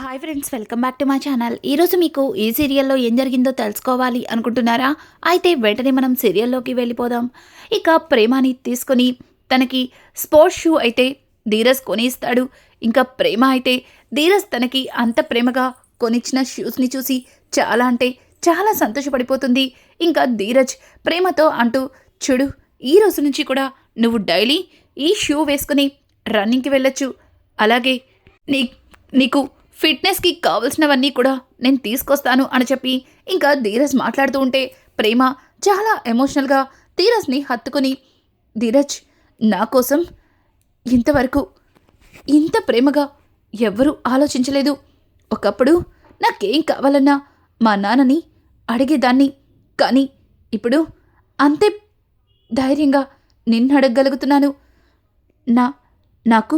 Hi friends welcome back to మా channel ఈరోజు మీకు ఈ సీరియల్లో ఏం జరిగిందో తెలుసుకోవాలి అనుకుంటున్నారా? అయితే వెంటనే మనం సీరియల్లోకి వెళ్ళిపోదాం. ఇక ప్రేమని తీసుకొని తనకి స్పోర్ట్స్ షూ అయితే ధీరజ్ కొనిస్తాడు. ఇంకా ప్రేమ అయితే ధీరజ్ తనకి అంత ప్రేమగా కొనిచ్చిన షూస్ని చూసి చాలా అంటే చాలా సంతోషపడిపోతుంది. ఇంకా ధీరజ్ ప్రేమతో అంటూ చూడు ఈ రోజు నుంచి కూడా నువ్వు డైలీ ఈ షూ వేసుకుని రన్నింగ్కి వెళ్ళొచ్చు. అలాగే నీ నీకు ఫిట్నెస్కి కావలసినవన్నీ కూడా నేను తీసుకొస్తాను అని చెప్పి ఇంకా ధీరజ్ మాట్లాడుతూ ఉంటే ప్రేమ చాలా ఎమోషనల్గా ధీరజ్ని హత్తుకుని ధీరజ్ నా కోసం ఇంతవరకు ఇంత ప్రేమగా ఎవ్వరూ ఆలోచించలేదు. ఒకప్పుడు నాకేం కావాలన్నా మా నాన్నని అడిగేదాన్ని. కానీ ఇప్పుడు అంతే ధైర్యంగా నిన్ను అడగగలుగుతున్నాను. నా నాకు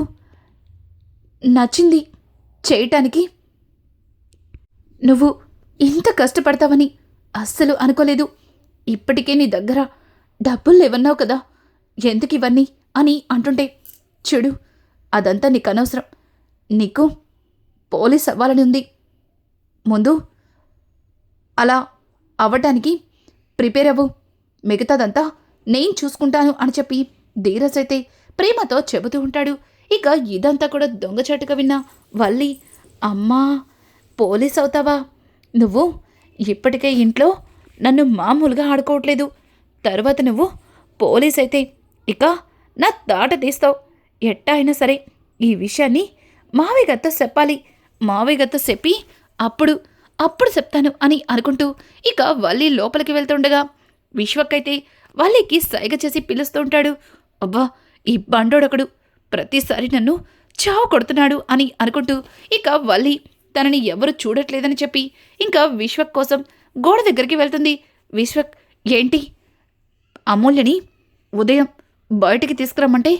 నచ్చింది చేయటానికి? నువ్వు ఇంత కష్టపడతావని అస్సలు అనుకోలేదు. ఇప్పటికే నీ దగ్గర డబ్బులు లేవన్నావు కదా. ఎందుకు ఇవన్నీ అని అంటుంటే చెడు అదంతా నీకు అనవసరం నీకు పోలీస్ అవ్వాలని ఉంది. ముందు అలా అవ్వటానికి ప్రిపేర్ అవ్వు. మిగతాదంతా నేను చూసుకుంటాను అని చెప్పి ధీరజ్ అయితే ప్రేమతో చెబుతూ ఉంటాడు. ఇక ఇదంతా కూడా దొంగచాటుగా విన్నా. వల్లి అమ్మా పోలీస్ అవుతావా? నువ్వు ఇప్పటికే ఇంట్లో నన్ను మామూలుగా ఆడుకోవట్లేదు. తర్వాత నువ్వు పోలీస్ అయితే ఇక నా తాట తీస్తావు. ఎట్టా అయినా సరే ఈ విషయాన్ని మావయ్య గారితో చెప్పాలి. మావయ్య గారితో చెప్పి అప్పుడు అప్పుడు చెప్తాను అని అనుకుంటూ ఇక వల్లి లోపలికి వెళ్తుండగా విశ్వకైతే వల్లికి సైగ చేసి పిలుస్తూ ఉంటాడు. అబ్బా ఈ బండోడొకడు. ప్రతిసారి నన్ను చావు కొడుతున్నాడు అని అనుకుంటూ ఇక వల్లి తనని ఎవరు చూడట్లేదని చెప్పి ఇంకా విశ్వక్ కోసం గోడ దగ్గరికి వెళ్తుంది. విశ్వక్ ఏంటి? అమూల్యని ఉదయం బయటికి తీసుకురమ్మంటే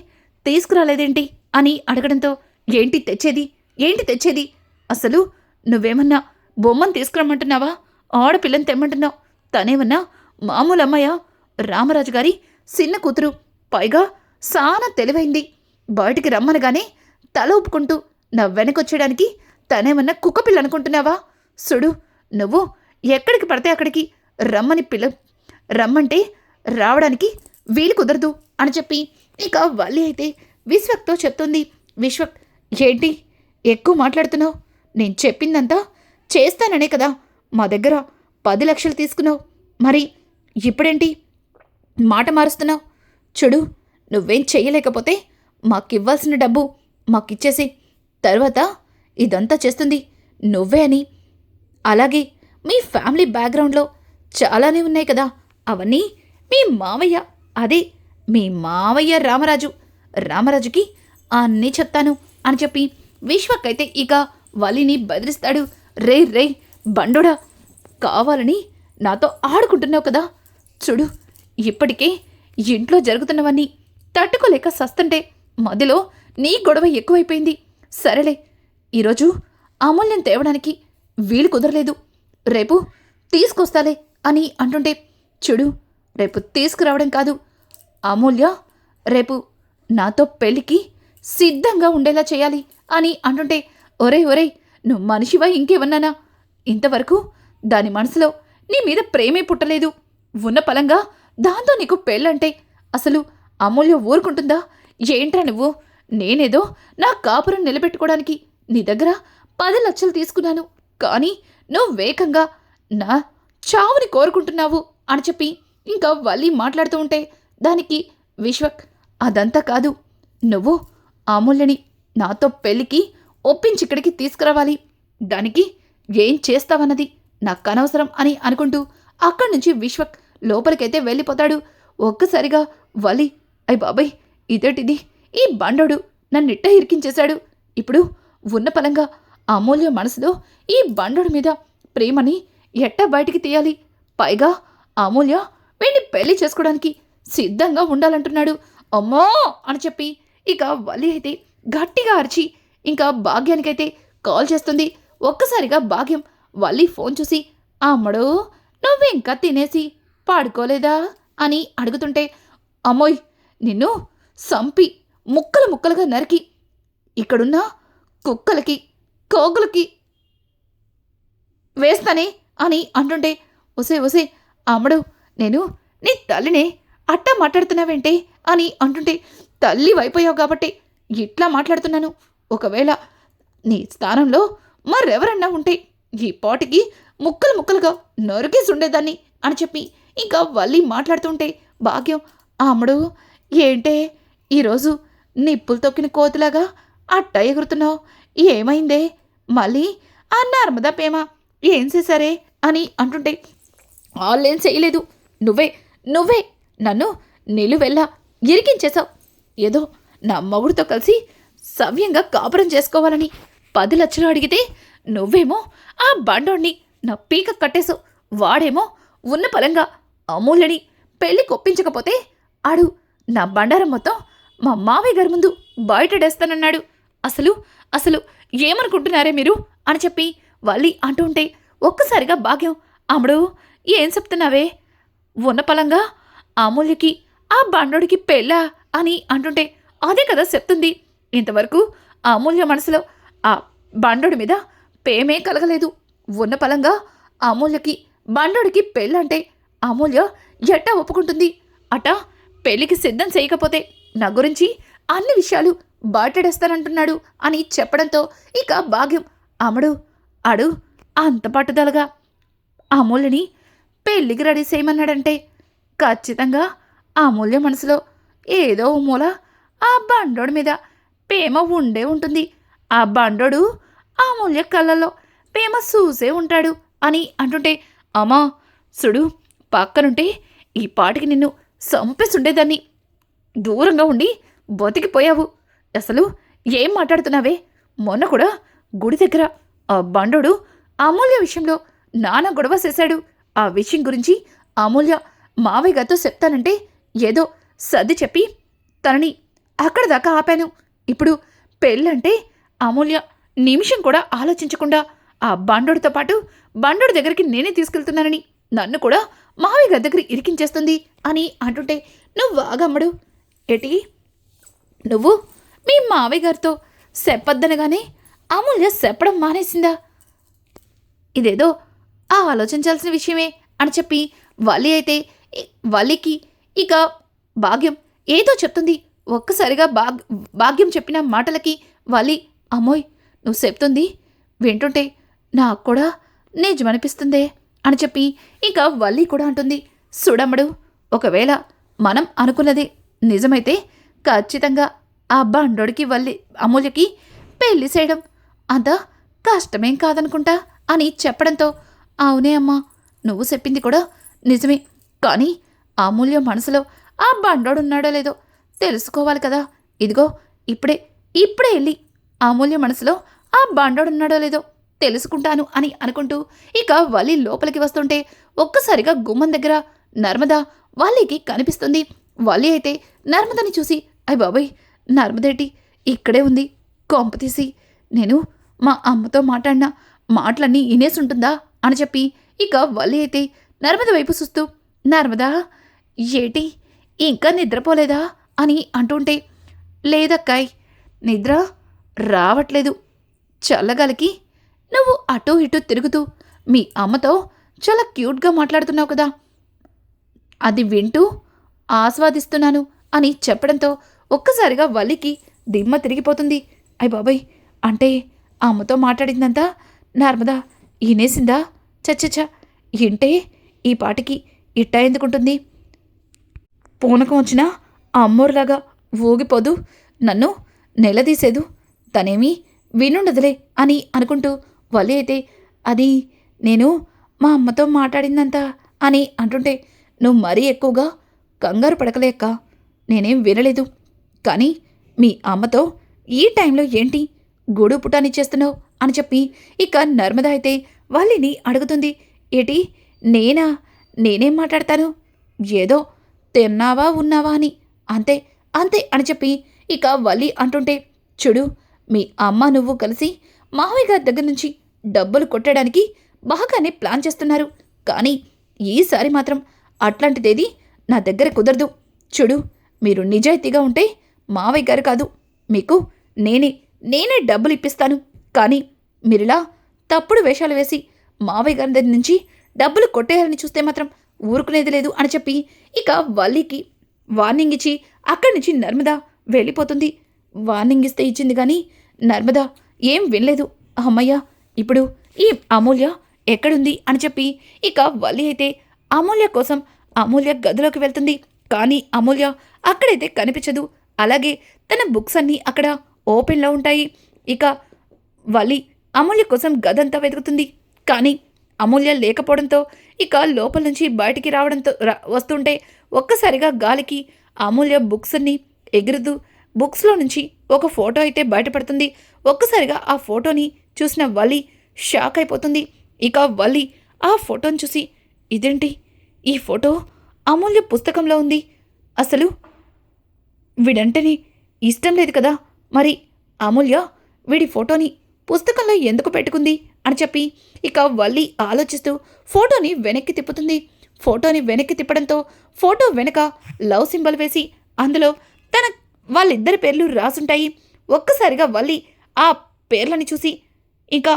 తీసుకురాలేదేంటి? అని అడగడంతో ఏంటి తెచ్చేది? ఏంటి తెచ్చేది? అసలు నువ్వేమన్నా బొమ్మను తీసుకురమ్మంటున్నావా? ఆడపిల్లని తెమ్మంటున్నావు? తనేమన్నా మామూలు అమ్మాయ రామరాజు గారి చిన్న కూతురు. పైగా సానా తెలివైంది. బయటికి రమ్మనగానే తల ఊపుకుంటూ నా వెనకొచ్చేయడానికి తనేమన్నా కుక్కపిల్ల అనుకుంటున్నావా? సుడు నువ్వు ఎక్కడికి పడితే అక్కడికి రమ్మని పిల్ల రమ్మంటే రావడానికి వీలు కుదరదు అని చెప్పి ఇక వల్లి అయితే విశ్వక్తో చెప్తుంది. విశ్వక్ ఏంటి ఎక్కువ మాట్లాడుతున్నావు? నేను చెప్పిందంతా చేస్తాననే కదా. మా దగ్గర పది లక్షలు తీసుకున్నావు. మరి ఇప్పుడేంటి? మాట మారుస్తున్నావు? చూడు నువ్వేం చేయలేకపోతే మాకివ్వాల్సిన డబ్బు మాకిచ్చేసి తర్వాత ఇదంతా చేస్తుంది నువ్వే అని. అలాగే మీ ఫ్యామిలీ బ్యాక్గ్రౌండ్లో చాలానే ఉన్నాయి కదా అవన్నీ మీ మావయ్య అదే మీ మావయ్య రామరాజు. రామరాజుకి అన్నీ చెప్తాను అని చెప్పి విశ్వకైతే ఇక వలిని బెదిరిస్తాడు. రే రే బండోడా కావాలని నాతో ఆడుకుంటున్నావు కదా. చూడు ఇప్పటికే ఇంట్లో జరుగుతున్నవన్నీ తట్టుకోలేక సస్తుంటే మధ్యలో నీ గొడవ ఎక్కువైపోయింది. సరేలే ఈరోజు అమూల్యం తేవడానికి వీలు కుదరలేదు. రేపు తీసుకొస్తాలే అని అంటుంటే చూడు రేపు తీసుకురావడం కాదు. అమూల్య రేపు నాతో పెళ్ళికి సిద్ధంగా ఉండేలా చేయాలి అని అంటుంటే ఒరే ఒరే నువ్వు మనిషివా ఇంకేమన్నానా? ఇంతవరకు దాని మనసులో నీ మీద ప్రేమే పుట్టలేదు. ఉన్న పలంగా దాంతో నీకు పెళ్ళంటే అసలు అమూల్య ఊరుకుంటుందా? ఏంట్రా నువ్వు? నేనేదో నా కాపురం నిలబెట్టుకోవడానికి నీ దగ్గర పది లక్షలు తీసుకున్నాను. కానీ నువ్వు వేగంగా నా చావుని కోరుకుంటున్నావు అని చెప్పి ఇంకా వల్లి మాట్లాడుతూ ఉంటే దానికి విశ్వక్ అదంతా కాదు. నువ్వు అమూల్యని నాతో పెళ్ళికి ఒప్పించి ఇక్కడికి తీసుకురావాలి. దానికి ఏం చేస్తావన్నది నాకు అనవసరం అని అనుకుంటూ అక్కడి నుంచి విశ్వక్ లోపలికైతే వెళ్ళిపోతాడు. ఒక్కసారిగా వలి అయ్ బాబాయ్ ఇదేటిది? ఈ బండోడు నన్నిట్ట ఇరికించేశాడు. ఇప్పుడు ఉన్న పలంగా అమూల్య మనసులో ఈ బండోడు మీద ప్రేమని ఎట్టా బయటికి తీయాలి? పైగా అమూల్య వీడిని పెళ్ళి చేసుకోవడానికి సిద్ధంగా ఉండాలంటున్నాడు. అమ్మో! అని చెప్పి ఇక వల్లి అయితే గట్టిగా అరిచి ఇంకా భాగ్యానికైతే కాల్ చేస్తుంది. ఒక్కసారిగా భాగ్యం వల్లి ఫోన్ చూసి అమ్మడో నువ్వు ఇంకా తినేసి పాడుకోలేదా? అని అడుగుతుంటే అమ్మోయ్ నిన్ను సంపి ముక్కలు ముక్కలుగా నరికి ఇక్కడున్న కుక్కలకి కోగులకి వేస్తానే అని అంటుంటే ఒసే ఒసే అమ్మడు నేను నీ తల్లినే అట్టా మాట్లాడుతున్నావేంటే? అని అంటుంటే తల్లి వైపోయావు కాబట్టి ఇట్లా మాట్లాడుతున్నాను. ఒకవేళ నీ స్థానంలో మరెవరన్నా ఉంటే ఈ పాటికి ముక్కలు ముక్కలుగా నరికేసి ఉండేదాన్ని అని చెప్పి ఇంకా వల్లి మాట్లాడుతుంటే భాగ్యం అమ్మడు ఏంటే ఈరోజు నిప్పులు తొక్కిన కోతిలాగా అట్ట ఎగురుతున్నావు. ఏమైందే? మళ్ళీ ఆ నర్మదా పేమ ఏం చేశారే అని అంటుంటే వాళ్ళేం చేయలేదు. నువ్వే నువ్వే. నన్ను నిలువెల్లా ఇరికించేశావు. ఏదో నా మగుడితో కలిసి సవ్యంగా కాపురం చేసుకోవాలని పది లక్షలు అడిగితే నువ్వేమో ఆ బండోణ్ణి నా పీక కట్టేశావు. వాడేమో ఉన్న పలంగా అమూల్యని పెళ్ళి కొప్పించకపోతే ఆడు నా బండారం మొత్తం మా మావయ్య గారి ముందు బయటడేస్తానన్నాడు అసలు అసలు ఏమనుకుంటున్నారే మీరు? అని చెప్పి వల్లి అంటూ ఉంటే ఒక్కసారిగా భాగ్యం అమ్ముడు ఏం చెప్తున్నావే? ఉన్న పలంగా అమూల్యకి ఆ బండోడికి పెళ్ళా అని అంటుంటే అదే కదా చెప్తుంది. ఇంతవరకు ఆ అమూల్య మనసులో ఆ బండోడి మీద పేమే కలగలేదు. ఉన్న పలంగా అమూల్యకి బండోడికి పెళ్ళంటే అమూల్య ఎట్టా ఒప్పుకుంటుంది? అట పెళ్ళికి సిద్ధం చేయకపోతే నా గురించి అన్ని విషయాలు బయటడేస్తానంటున్నాడు అని చెప్పడంతో ఇక భాగ్యం అమడు అడు అంత పట్టుదలగా అమూల్యని పెళ్ళికి రెడీ చేయమన్నాడంటే ఖచ్చితంగా అమూల్య మనసులో ఏదో మూల ఆ బండోడి మీద ప్రేమ ఉండే ఉంటుంది. ఆ బండోడు అమూల్య కళ్ళల్లో ప్రేమ చూసే ఉంటాడు అని అంటుంటే అమ్మా సుడు పక్కనుంటే ఈ పాటికి నిన్ను సంపేసుండేదాన్ని దూరంగా ఉండి బతికిపోయావు. అసలు ఏం మాట్లాడుతున్నావే? మొన్న కూడా గుడి దగ్గర ఆ బండోడు అమూల్య విషయంలో నాన్న గొడవ చేశాడు. ఆ విషయం గురించి అమూల్య మావయ్య గారితో చెప్తానంటే ఏదో సర్ది చెప్పి తనని అక్కడ దాకా ఆపాను. ఇప్పుడు పెళ్ళంటే అమూల్య నిమిషం కూడా ఆలోచించకుండా ఆ బండోడితో పాటు బండోడి దగ్గరికి నేనే తీసుకెళ్తున్నానని నన్ను కూడా మావయ్య గారి దగ్గర ఇరికించేస్తుంది అని అంటుంటే నువ్వు వాగమ్మడు ఏటి? నువ్వు మీ మావయ్య గారితో చెప్పొద్దనగానే అమూల్య చెప్పడం మానేసిందా? ఇదేదో ఆ ఆలోచించాల్సిన విషయమే అని చెప్పి వల్లి అయితే వల్లికి ఇక భాగ్యం ఏదో చెప్తుంది. ఒక్కసారిగా భాగ్ భాగ్యం చెప్పిన మాటలకి వల్లి అమ్మోయ్ నువ్వు చెప్తుంది వింటుంటే నాకు కూడా నిజమనిపిస్తుందే అని చెప్పి ఇక వల్లి కూడా అంటుంది. సుడమ్మడు ఒకవేళ మనం అనుకున్నది నిజమైతే ఖచ్చితంగా ఆ బండోడికి వల్లి అమూల్యకి పెళ్ళి చేయడం అంత కష్టమేం కాదనుకుంటా అని చెప్పడంతో అవునే అమ్మా నువ్వు చెప్పింది కూడా నిజమే. కానీ అమూల్య మనసులో ఆ బండోడున్నాడో లేదో తెలుసుకోవాలి కదా. ఇదిగో ఇప్పుడే ఇప్పుడే వెళ్ళి అమూల్య మనసులో ఆ బండోడున్నాడో లేదో తెలుసుకుంటాను అని అనుకుంటూ ఇక వల్లి లోపలికి వస్తుంటే ఒక్కసారిగా గుమ్మం దగ్గర నర్మదా వల్లికి కనిపిస్తుంది. వాలి అయితే నర్మదని చూసి అయ్ బాబాయ్ నర్మదేటి ఇక్కడే ఉంది కొంప తీసి. నేను మా అమ్మతో మాట్లాడిన మాటలన్నీ ఇనేసి ఉంటుందా అని చెప్పి ఇక వల్లి అయితే నర్మద వైపు చూస్తూ నర్మదా ఏటి ఇంకా నిద్రపోలేదా అని అంటుంటే లేదక్కాయ్ నిద్ర రావట్లేదు చల్లగాలికి. నువ్వు అటూ ఇటూ తిరుగుతూ మీ అమ్మతో చాలా క్యూట్గా మాట్లాడుతున్నావు కదా. అది వింటూ ఆస్వాదిస్తున్నాను అని చెప్పడంతో ఒక్కసారిగా వల్లికి దిమ్మ తిరిగిపోతుంది. అయ్ బాబాయ్ అంటే అమ్మతో మాట్లాడిందంతా నర్మదా ఈనేసిందా? చచ్చచ్చ ఇంటే ఈ పాటికి ఇట్టా ఎందుకుంటుంది? పూనకం వచ్చినా అమ్మోరులాగా ఊగిపోదు నన్ను నిలదీసేదు తనేమీ వినుండదులే అని అనుకుంటూ వల్లి అయితే అది నేను మా అమ్మతో మాట్లాడిందంతా అని అంటుంటే నువ్వు మరీ ఎక్కువగా కంగారు పడకలేక నేనేం వినలేదు. కానీ మీ అమ్మతో ఈ టైంలో ఏంటి గూడు పుటానిచ్చేస్తున్నావు అని చెప్పి ఇక నర్మద అయితే వాళ్ళని అడుగుతుంది. ఏటి నేనా? నేనేం మాట్లాడతాను? ఏదో తిన్నావా ఉన్నావా అని. అంతే అంతే అని చెప్పి ఇక వల్లి అంటుంటే చూడు మీ అమ్మ నువ్వు కలిసి మావయ్య గారి దగ్గర నుంచి డబ్బులు కొట్టడానికి బాగానే ప్లాన్ చేస్తున్నారు. కానీ ఈసారి మాత్రం అట్లాంటిదేది నా దగ్గర కుదరదు. చూడు మీరు నిజాయితీగా ఉంటే మావయ్య గారు కాదు. మీకు నేనే నేనే డబ్బులు ఇప్పిస్తాను. కానీ మీరిలా తప్పుడు వేషాలు వేసి మావయ్య గారి దగ్గర నుంచి డబ్బులు కొట్టేయాలని చూస్తే మాత్రం ఊరుకునేది లేదు అని చెప్పి ఇక వల్లికి వార్నింగ్ ఇచ్చి అక్కడి నుంచి నర్మద వెళ్ళిపోతుంది. వార్నింగ్ ఇస్తే ఇచ్చింది కానీ నర్మద ఏం వినలేదు. అమ్మయ్య ఇప్పుడు ఈ అమూల్య ఎక్కడుంది అని చెప్పి ఇక వల్లి అయితే అమూల్య కోసం అమూల్య గదిలోకి వెళ్తుంది. కానీ అమూల్య అక్కడైతే కనిపించదు. అలాగే తన బుక్స్ అన్నీ అక్కడ ఓపెన్లో ఉంటాయి. ఇక వలి అమూల్య కోసం గదంతా వెతుకుతుంది. కానీ అమూల్య లేకపోవడంతో ఇక లోపల నుంచి బయటికి రావడంతో రా వస్తుంటే ఒక్కసారిగా గాలికి అమూల్య బుక్స్ అన్ని ఎగురుతూ బుక్స్లో నుంచి ఒక ఫోటో అయితే బయటపడుతుంది. ఒక్కసారిగా ఆ ఫోటోని చూసిన వలి షాక్ అయిపోతుంది. ఇక వలి ఆ ఫోటోని చూసి ఇదేంటి? ఈ ఫోటో అమూల్య పుస్తకంలో ఉంది. అసలు వీడంటేనే ఇష్టం లేదు కదా. మరి అమూల్య వీడి ఫోటోని పుస్తకంలో ఎందుకు పెట్టుకుంది అని చెప్పి ఇక వల్లి ఆలోచిస్తూ ఫోటోని వెనక్కి తిప్పుతుంది. ఫోటోని వెనక్కి తిప్పడంతో ఫోటో వెనక లవ్ సింబల్ వేసి అందులో తన వాళ్ళిద్దరి పేర్లు రాసుంటాయి. ఒక్కసారిగా వల్లి ఆ పేర్లని చూసి ఇంకా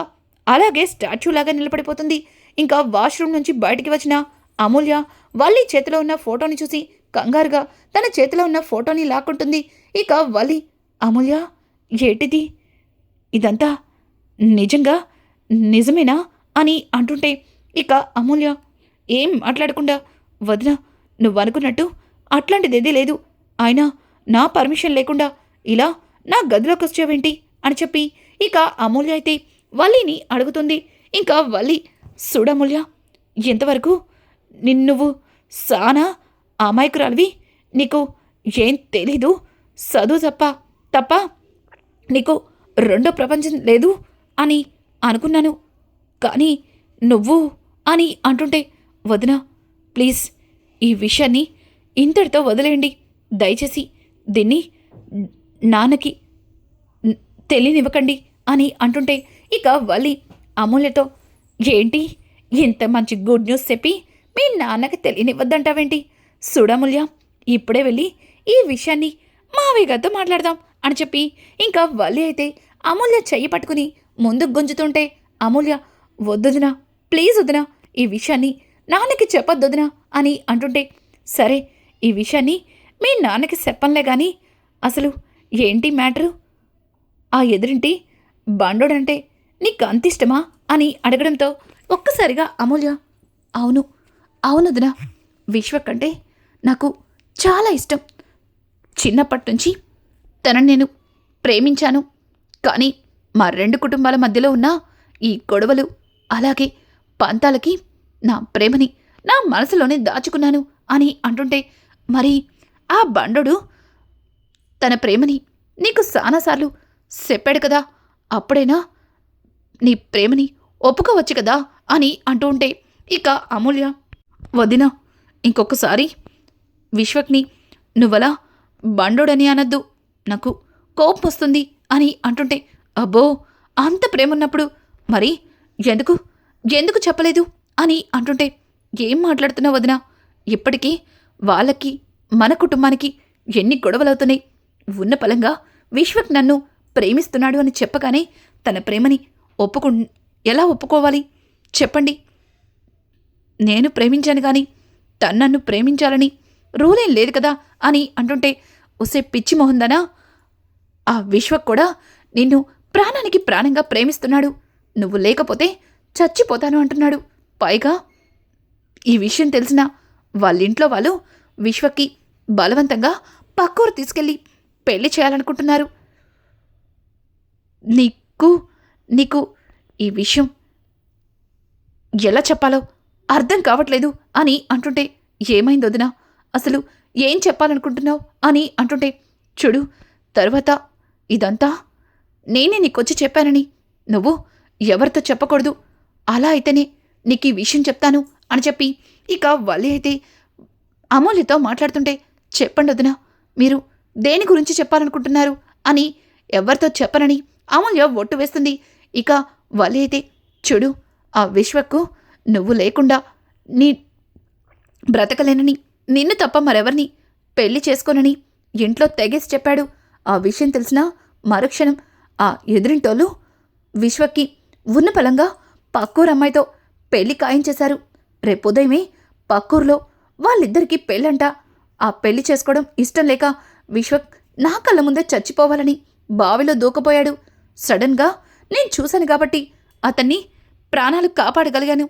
అలాగే స్టాచ్యూ లాగా నిలబడిపోతుంది. ఇంకా వాష్రూమ్ నుంచి బయటికి వచ్చిన అమూల్య వల్లి చేతిలో ఉన్న ఫోటోని చూసి కంగారుగా తన చేతిలో ఉన్న ఫోటోని లాక్కుంటుంది. ఇక వల్లి అమూల్య ఏటిది? ఇదంతా నిజంగా నిజమేనా? అని అంటుంటే ఇక అమూల్య ఏం మాట్లాడకుండా వదిన నువ్వు అనుకున్నట్టు అట్లాంటిదేదీ లేదు. అయినా నా పర్మిషన్ లేకుండా ఇలా నా గదిలోకి వచ్చావేంటి? అని చెప్పి ఇక అమూల్య అయితే వల్లిని అడుగుతుంది. ఇంకా వల్లి సుడమూల్య ఎంతవరకు నిన్నువ్వు సానా అమాయకురాలివి? నీకు ఏం తెలీదు? చదువు తప్ప తప్ప నీకు రెండో ప్రపంచం లేదు అని అనుకున్నాను. కానీ నువ్వు అని అంటుంటే వదిన ప్లీజ్ ఈ విషయాన్ని ఇంతటితో వదిలేయండి. దయచేసి దీన్ని నాన్నకి తెలియనివ్వకండి అని అంటుంటే ఇక వలి అమూల్యతో ఏంటి ఇంత మంచి గుడ్ న్యూస్ చెప్పి మీ నాన్నకి తెలియనివ్వద్దంటావేంటి సుడమూల్య ఇప్పుడే వెళ్ళి ఈ విషయాన్ని మావయ్య గారితో మాట్లాడదాం అని చెప్పి ఇంకా వల్లి అయితే అమూల్య చెయ్యి పట్టుకుని ముందుకు గుంజుతుంటే అమూల్య వద్దుదునా ప్లీజ్ వదినా ఈ విషయాన్ని నాన్నకి చెప్పొద్దునా అని అంటుంటే సరే ఈ విషయాన్ని మీ నాన్నకి చెప్పంలే కానీ అసలు ఏంటి మ్యాటరు? ఆ ఎదురింటి బండోడంటే నీకు అంత ఇష్టమా? అని అడగడంతో ఒక్కసారిగా అమూల్య అవును అవునదినా విశ్వక్ అంటే నాకు చాలా ఇష్టం. చిన్నప్పటి నుంచి తనని నేను ప్రేమించాను. కానీ మా రెండు కుటుంబాల మధ్యలో ఉన్న ఈ గొడవలు అలాగే పంతాలకి నా ప్రేమని నా మనసులోనే దాచుకున్నాను అని అంటుంటే మరి ఆ బండడు తన ప్రేమని నీకు సానాసార్లు చెప్పాడు కదా అప్పుడైనా నీ ప్రేమని ఒప్పుకోవచ్చు కదా అని అంటూ ఉంటే ఇక అమూల్య వదిన ఇంకొకసారి విశ్వక్ని నువ్వలా బండోడని అనద్దు. నాకు కోపం వస్తుంది అని అంటుంటే అబ్బో అంత ప్రేమ ఉన్నప్పుడు మరి ఎందుకు ఎందుకు చెప్పలేదు అని అంటుంటే ఏం మాట్లాడుతున్నావు వదినా? ఇప్పటికీ వాళ్ళకి మన కుటుంబానికి ఎన్ని గొడవలవుతున్నాయి? ఉన్న పలంగా విశ్వక్ నన్ను ప్రేమిస్తున్నాడు అని చెప్పగానే తన ప్రేమని ఒప్పుకు ఎలా ఒప్పుకోవాలి? చెప్పండి. నేను ప్రేమించాను కానీ తను నన్ను ప్రేమించాలని రూలేం లేదు కదా అని అంటుంటే ఒసే పిచ్చి మొహందనా? ఆ విశ్వక్ కూడా నిన్ను ప్రాణానికి ప్రాణంగా ప్రేమిస్తున్నాడు. నువ్వు లేకపోతే చచ్చిపోతాను అంటున్నాడు. పైగా ఈ విషయం తెలిసిన వాళ్ళింట్లో వాళ్ళు విశ్వకి బలవంతంగా పక్కూరు తీసుకెళ్ళి పెళ్ళి చేయాలనుకుంటున్నారు. నీకు నీకు ఈ విషయం ఎలా చెప్పాలో అర్థం కావట్లేదు అని అంటుంటే ఏమైంది వదినా? అసలు ఏం చెప్పాలనుకుంటున్నావు అని అంటుంటే చూడు తర్వాత ఇదంతా నేనే నీకొచ్చి చెప్పానని. నువ్వు ఎవరితో చెప్పకూడదు. అలా అయితేనే నీకు ఈ విషయం చెప్తాను అని చెప్పి ఇక వల్లి అయితే అమూల్యతో మాట్లాడుతుంటే చెప్పండి వదినా మీరు దేని గురించి చెప్పాలనుకుంటున్నారు అని ఎవరితో చెప్పనని అమూల్య ఒట్టు వేస్తుంది. ఇక వల్లి అయితే చూడు ఆ విశ్వకు నువ్వు లేకుండా నీ బ్రతకలేనని నిన్ను తప్ప మరెవరిని పెళ్ళి చేసుకోనని ఇంట్లో తెగేసి చెప్పాడు. ఆ విషయం తెలిసిన మరుక్షణం ఆ ఎదురింటోళ్ళు విశ్వకి ఉన్న పలంగా పక్కూరు అమ్మాయితో పెళ్ళి ఖాయం చేశారు. రేపుదయమే పక్కూరులో వాళ్ళిద్దరికీ పెళ్ళంట. ఆ పెళ్ళి చేసుకోవడం ఇష్టం లేక విశ్వక్ నా కళ్ళ ముందే చచ్చిపోవాలని బావిలో దూకపోయాడు. సడన్గా నేను చూశాను కాబట్టి అతన్ని ప్రాణాలు కాపాడగలిగాను.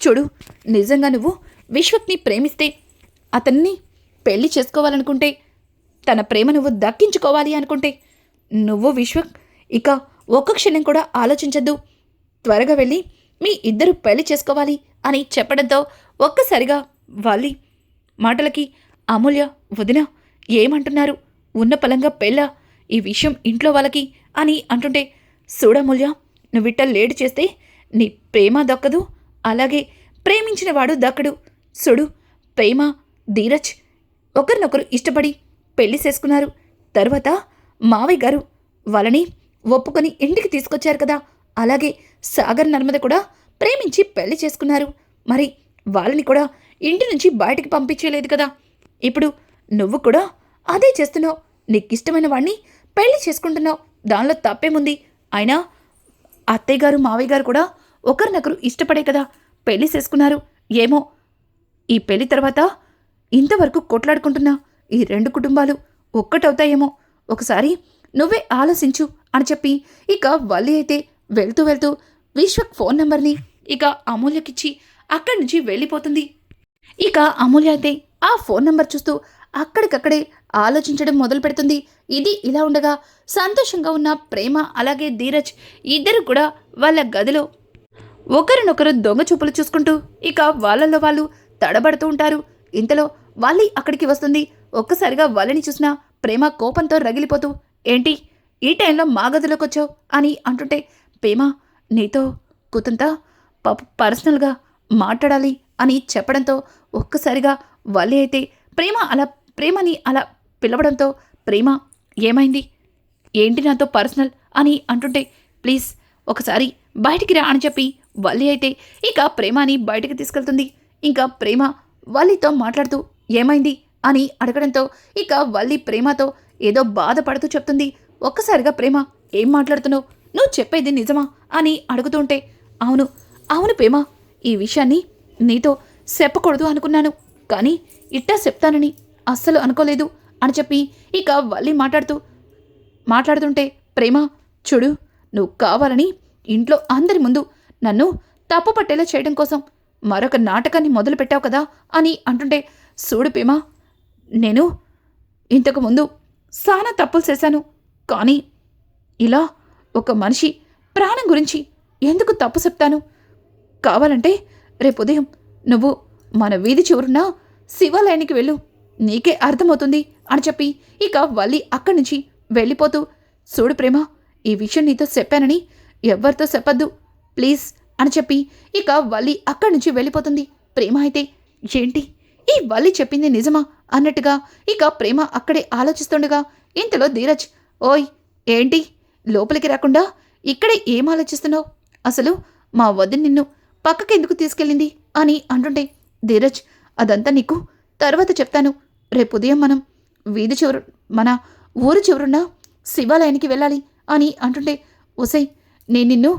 చూడు నిజంగా నువ్వు విశ్వక్ని ప్రేమిస్తే అతన్ని పెళ్ళి చేసుకోవాలనుకుంటే తన ప్రేమ నువ్వు దక్కించుకోవాలి అనుకుంటే నువ్వు విశ్వక్ ఇక ఒక్క క్షణం కూడా ఆలోచించద్దు. త్వరగా వెళ్ళి మీ ఇద్దరు పెళ్ళి చేసుకోవాలి అని చెప్పడంతో ఒక్కసారిగా వాలి మాటలకి అమూల్య వదిన ఏమంటున్నారు? ఉన్న పలంగా పెళ్ళ? ఈ విషయం ఇంట్లో వాళ్ళకి అని అంటుంటే చూడమూల్య నువ్విట్ట లేటు చేస్తే నీ ప్రేమ దక్కదు అలాగే ప్రేమించిన వాడు దక్కడు. సుడు ప్రేమ ధీరజ్ ఒకరినొకరు ఇష్టపడి పెళ్ళి చేసుకున్నారు. తర్వాత మావయ్య గారు వాళ్ళని ఒప్పుకొని ఇంటికి తీసుకొచ్చారు కదా. అలాగే సాగర్ నర్మద కూడా ప్రేమించి పెళ్ళి చేసుకున్నారు. మరి వాళ్ళని కూడా ఇంటి నుంచి బయటికి పంపించలేదు కదా. ఇప్పుడు నువ్వు కూడా అదే చేస్తున్నావు. నీకు ఇష్టమైన వాడిని పెళ్ళి చేసుకుంటున్నావు. దానిలో తప్పేముంది? అయినా అత్తయ్య గారు మావయ్య గారు కూడా ఒకరినొకరు ఇష్టపడే కదా. పెళ్ళి చేసుకున్నారు. ఏమో. ఈ పెళ్ళి తర్వాత ఇంతవరకు కొట్లాడుకుంటున్నా ఈ రెండు కుటుంబాలు ఒక్కటవుతాయేమో. ఒకసారి నువ్వే ఆలోచించు అని చెప్పి ఇక వల్లి అయితే వెళ్తూ వెళ్తూ విశ్వక్ ఫోన్ నెంబర్ని ఇక అమూల్యకిచ్చి అక్కడి నుంచి వెళ్ళిపోతుంది. ఇక అమూల్య అయితే ఆ ఫోన్ నెంబర్ చూస్తూ అక్కడికక్కడే ఆలోచించడం మొదలు పెడుతుంది. ఇది ఇలా ఉండగా సంతోషంగా ఉన్న ప్రేమ అలాగే ధీరజ్ ఇద్దరు కూడా వాళ్ళ గదిలో ఒకరినొకరు దొంగ చూపులు చూసుకుంటూ ఇక వాళ్ళల్లో వాళ్ళు తడబడుతూ ఉంటారు. ఇంతలో వాళ్ళి అక్కడికి వస్తుంది. ఒక్కసారిగా వాళ్ళని చూసిన ప్రేమ కోపంతో రగిలిపోతూ ఏంటి? ఈ టైంలో మా గదిలోకి వచ్చావు? అని అంటుంటే ప్రేమ నీతో కుతంత ప పర్సనల్గా మాట్లాడాలి అని చెప్పడంతో ఒక్కసారిగా వాళ్ళి అయితే ప్రేమ అలా ప్రేమని అలా పిలవడంతో ప్రేమ ఏమైంది? ఏంటి నాతో పర్సనల్? అని అంటుంటే ప్లీజ్ ఒకసారి బయటికి రా అని చెప్పి వల్లి అయితే ఇక ప్రేమని బయటికి తీసుకెళ్తుంది. ఇంకా ప్రేమ వల్లితో మాట్లాడుతూ ఏమైంది? అని అడగడంతో ఇక వల్లి ప్రేమతో ఏదో బాధపడుతూ చెప్తుంది. ఒక్కసారిగా ప్రేమ ఏం మాట్లాడుతున్నావు? నువ్వు చెప్పేది నిజమా? అని అడుగుతుంటే అవును అవును ప్రేమ ఈ విషయాన్ని నీతో చెప్పకూడదు అనుకున్నాను. కానీ ఇట్టా చెప్తానని అస్సలు అనుకోలేదు అని చెప్పి ఇక వల్లి మాట్లాడుతూ మాట్లాడుతుంటే ప్రేమ చూడు నువ్వు కావాలని ఇంట్లో అందరి ముందు నన్ను తప్పు పట్టేలా చేయడం కోసం మరొక నాటకాన్ని మొదలుపెట్టావు కదా అని అంటుంటే చూడు ప్రేమ నేను ఇంతకుముందు సానా చాలా తప్పులు చేశాను. కానీ ఇలా ఒక మనిషి ప్రాణం గురించి ఎందుకు తప్పు చెప్తాను? కావాలంటే రేపు ఉదయం నువ్వు మన వీధి చివరున్న శివాలయానికి వెళ్ళు. నీకే అర్థమవుతుంది అని చెప్పి ఇక వల్లి అక్కడి నుంచి వెళ్ళిపోతూ చూడు ప్రేమ ఈ విషయం నీతో చెప్పానని ఎవరితో చెప్పద్దు. ప్లీజ్ అని చెప్పి ఇక వల్లి అక్కడి నుంచి వెళ్ళిపోతుంది. ప్రేమ అయితే ఏంటి? ఈ వల్లి చెప్పింది నిజమా? అన్నట్టుగా ఇక ప్రేమ అక్కడే ఆలోచిస్తుండగా ఇంతలో ధీరజ్ ఓయ్ ఏంటి? లోపలికి రాకుండా ఇక్కడే ఏం ఆలోచిస్తున్నావు? అసలు మా వదిన నిన్ను పక్కకెందుకు తీసుకెళ్ళింది? అని అంటుంటే ధీరజ్ అదంతా నీకు తర్వాత చెప్తాను. రేపు ఉదయం మనం వీధి చివరు మన ఊరు చివరున్న శివాలయానికి వెళ్ళాలి అని అంటుంటే ఒసై నేను నిన్ను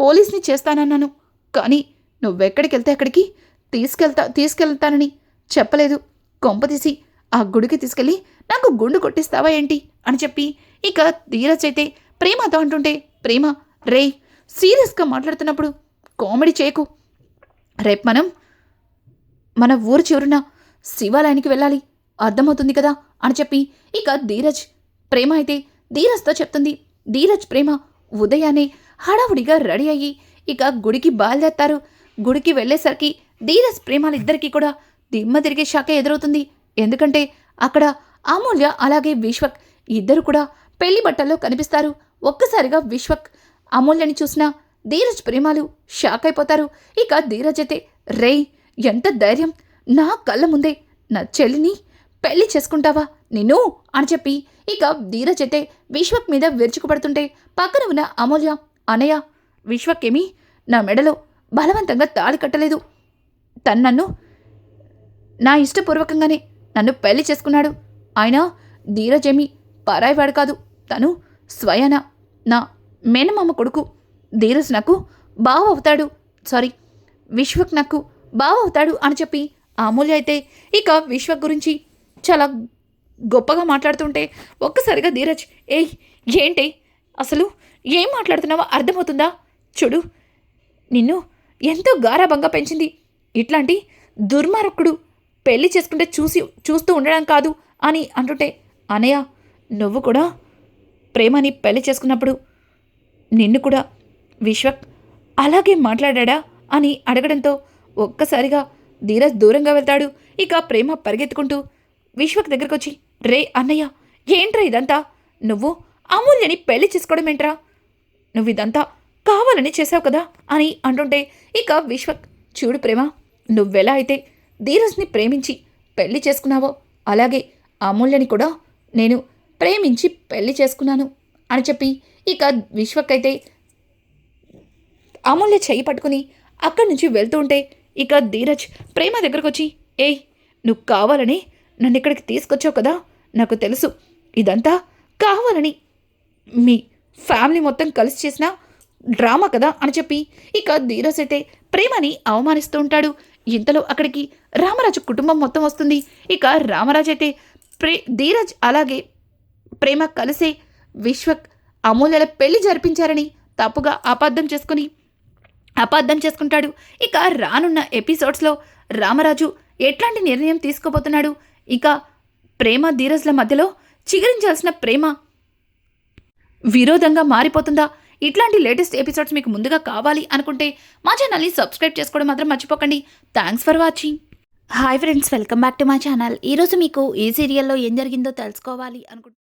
పోలీస్ని చేస్తానన్నాను. కానీ నువ్వెక్కడికి వెళ్తే అక్కడికి? తీసుకెళ్తా తీసుకెళ్తానని చెప్పలేదు. కొంపతీసి ఆ గుడికి తీసుకెళ్ళి నాకు గుండు కొట్టిస్తావా ఏంటి? అని చెప్పి ఇక ధీరజ్ అయితే ప్రేమతో అంటుంటే ప్రేమ రే సీరియస్గా మాట్లాడుతున్నప్పుడు కామెడీ చేయకు. రేపు మనం మన ఊరు చివరున శివాలయానికి వెళ్ళాలి. అర్థమవుతుంది కదా? అని చెప్పి ఇక ధీరజ్ ప్రేమ అయితే ధీరజ్తో చెప్తుంది. ధీరజ్ ప్రేమ ఉదయాన్నే హడావుడిగా రెడీ అయ్యి ఇక గుడికి బయలుదేస్తారు గుడికి వెళ్ళేసరికి ధీరస్ ప్రేమాలిద్దరికీ కూడా దిమ్మ తిరిగే శాఖ ఎదురవుతుంది. ఎందుకంటే అక్కడ అమూల్య అలాగే విశ్వక్ ఇద్దరు కూడా పెళ్ళి బట్టల్లో కనిపిస్తారు. ఒక్కసారిగా విశ్వక్ అమూల్యని చూసినా ధీరజ్ ప్రేమాలు షాక్ అయిపోతారు. ఇక ధీరజ్ అయితే రేయ్ ఎంత ధైర్యం! నా కళ్ళ ముందే నా చెల్లిని పెళ్ళి చేసుకుంటావా నిన్ను? అని చెప్పి ఇక ధీరజ్ అయితే విశ్వక్ మీద విరుచుకుపడుతుంటే పక్కన ఉన్న అమూల్య అనయ్య విశ్వకేమి? నా మెడలో బలవంతంగా తాళి కట్టలేదు. తను నన్ను నా ఇష్టపూర్వకంగానే నన్ను పెళ్ళి చేసుకున్నాడు. ఆయన ధీరజేమి పరాయివాడు కాదు. తను స్వయాన నా మేనమామ కొడుకు. ధీరజ్ నాకు బావ అవుతాడు సారీ విశ్వక్ నాకు బావ అవుతాడు అని చెప్పి అమూల్య అయితే ఇక విశ్వక్ గురించి చాలా గొప్పగా మాట్లాడుతుంటే ఒక్కసారిగా ధీరజ్ ఏయ్ ఏంటి? అసలు ఏం మాట్లాడుతున్నావో అర్థమవుతుందా? చూడు నిన్ను ఎంతో గారాభంగా పెంచింది. ఇట్లాంటి దుర్మార్గుడు పెళ్ళి చేసుకుంటే చూసి చూస్తూ ఉండడం కాదు అని అంటుంటే అనయ్య నువ్వు కూడా ప్రేమని పెళ్ళి చేసుకున్నప్పుడు నిన్ను కూడా విశ్వక్ అలాగే మాట్లాడా అని అడగడంతో ఒక్కసారిగా ధీరజ్ దూరంగా వెళ్తాడు. ఇక ప్రేమ పరిగెత్తుకుంటూ విశ్వక్ దగ్గరకు వచ్చి రే అన్నయ్య ఏంట్రా ఇదంతా? నువ్వు అమూల్యని పెళ్ళి చేసుకోవడం ఏంట్రా? నువ్వు ఇదంతా కావాలని చేసావు కదా అని అంటుంటే ఇక విశ్వక్ చూడు ప్రేమ నువ్వెలా అయితే ధీరజ్ని ప్రేమించి పెళ్ళి చేసుకున్నావో అలాగే అమూల్యని కూడా నేను ప్రేమించి పెళ్ళి చేసుకున్నాను అని చెప్పి ఇక విశ్వక్ అయితే అమూల్య చేయి పట్టుకుని అక్కడి నుంచి వెళ్తూ ఉంటే ఇక ధీరజ్ ప్రేమ దగ్గరకు వచ్చి ఏయ్ నువ్వు కావాలని నన్ను ఇక్కడికి తీసుకొచ్చావు కదా నాకు తెలుసు. ఇదంతా కావాలని మీ ఫ్యామిలీ మొత్తం కలిసి చేసిన డ్రామా కదా అని చెప్పి ఇక ధీరజ్ అయితే ప్రేమని అవమానిస్తూ ఉంటాడు. ఇంతలో అక్కడికి రామరాజు కుటుంబం మొత్తం వస్తుంది. ఇక రామరాజు అయితే ప్రే ధీరజ్ అలాగే ప్రేమ కలిసే విశ్వక్ అమూల్యల పెళ్ళి జరిపించారని తప్పుగా అపార్థం చేసుకుని అపార్థం చేసుకుంటాడు. ఇక రానున్న ఎపిసోడ్స్లో రామరాజు ఎట్లాంటి నిర్ణయం తీసుకోబోతున్నాడు? ఇక ప్రేమ ధీరజ్ల మధ్యలో చిగురించాల్సిన ప్రేమ విరోధంగా మారిపోతుందా? ఇట్లాంటి లేటెస్ట్ ఎపిసోడ్స్ మీకు ముందుగా కావాలి అనుకుంటే మా ఛానల్ని సబ్స్క్రైబ్ చేసుకోవడం మాత్రం మర్చిపోకండి. Thanks for watching hi friends welcome back to my channel ఈరోజు మీకు ఏ సీరియల్లో ఏం జరిగిందో తెలుసుకోవాలి అనుకుంటున్నాను